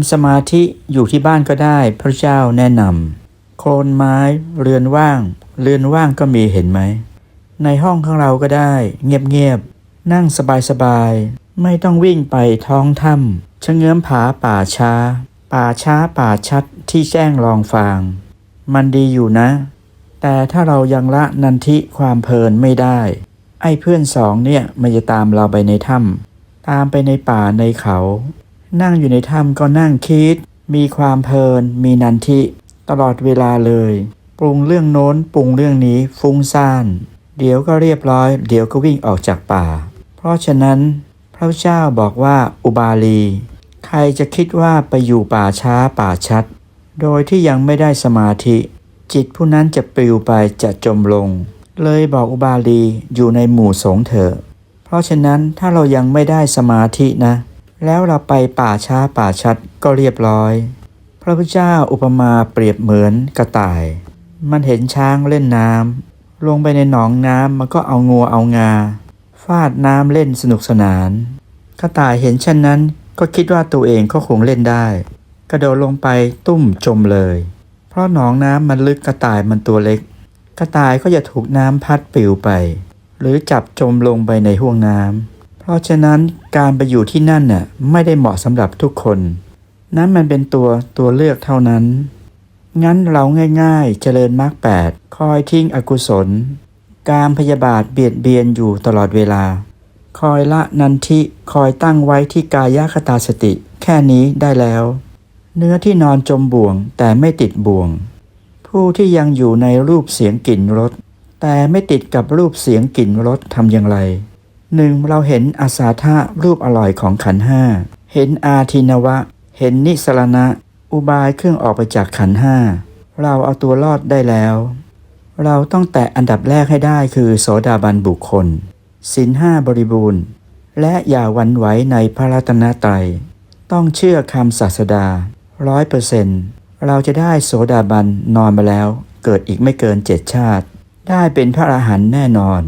ำสมาธิอยู่ที่บ้านก็ได้ พระเจ้าแนะนำโคนไม้เรือนว่าง เรือนว่างก็มีเห็นไหม ในห้องของเราก็ได้ เงียบๆ นั่งสบายๆ ไม่ต้องวิ่งไปท้องถ้ำชะเง้อมผาป่าช้า ป่าช้าป่าชัดที่แจ้งรองฟาง มันดีอยู่นะ แต่ถ้าเรายังละนันทิความเพลินไม่ได้ ไอ้เพื่อนสองเนี่ยมันจะตามเราไปในถ้ำตามไปในป่าในเขา นั่งอยู่ในถ้ำก็นั่งคิด มีความเพลิน มีนันทิ ตลอดเวลาเลย ปรุงเรื่องโน้นปรุงเรื่องนี้ฟุ้งซ่าน เดี๋ยวก็เรียบร้อย เดี๋ยวก็วิ่งออกจากป่า เพราะฉะนั้น พระเจ้าบอกว่าอุบาลี ใครจะคิดว่าไปอยู่ป่าช้าป่าชัด โดยที่ยังไม่ได้สมาธิ จิตผู้นั้นจะปลิวไปจะจมลง เลยบอกอุบาลีอยู่ในหมู่สงเถอะเพราะฉะนั้นถ้าเรายังไม่ได้สมาธินะ แล้วเราไปป่าช้าป่าชัดก็เรียบร้อย พระพุทธเจ้าอุปมาเปรียบเหมือนกระต่าย มันเห็นช้างเล่นน้ำลงไปในหนองน้ำมันก็เอางัวเอางา ฟาดน้ำเล่นสนุกสนาน กระต่ายเห็นเช่นนั้นก็คิดว่าตัวเองก็คงเล่นได้ กระโดดลงไปตุ้มจมเลย เพราะหนองน้ำมันลึกกระต่ายมันตัวเล็ก กระต่ายก็จะถูกน้ำพัดปลิวไป หรือจับจมลงไปในห้วงน้ำ ราะฉะนั้นการไปอยู่ที่นั่นน่ะไม่ได้เหมาะสำหรับทุกคน นั้นมันเป็นตัวตัวเลือกเท่านั้น งั้นเราง่ายๆเจริญมรรคแปดคอยทิ้งอกุศล การพยาบาทเบียดเบียนอยู่ตลอดเวลา คอยละนันทิคอยตั้งไว้ที่กายคตาสติ แค่นี้ได้แล้ว เนื้อที่นอนจมบ่วงแต่ไม่ติดบ่วง ผู้ที่ยังอยู่ในรูปเสียงกลิ่นรสแต่ไม่ติดกับรูปเสียงกลิ่นรสทำอย่างไร หนึ่งเราเห็นอาสาทะรูปอร่อยของขันห้า เห็นอาทินวะ เห็นนิสรณะ อุบายเครื่องออกไปจากขันห้า เราเอาตัวรอดได้แล้ว เราต้องแตะอันดับแรกให้ได้คือโสดาบันบุคคลศีลห้าบริบูรณ์ และอย่าวันไหวในพระรัตนตรัย ต้องเชื่อคำศาสดาร้อยเปอร์เซนต์เราจะได้โสดาบันนอนมาแล้ว เกิดอีกไม่เกินเจ็ดชาติ ได้เป็นพระอรหันต์แน่นอน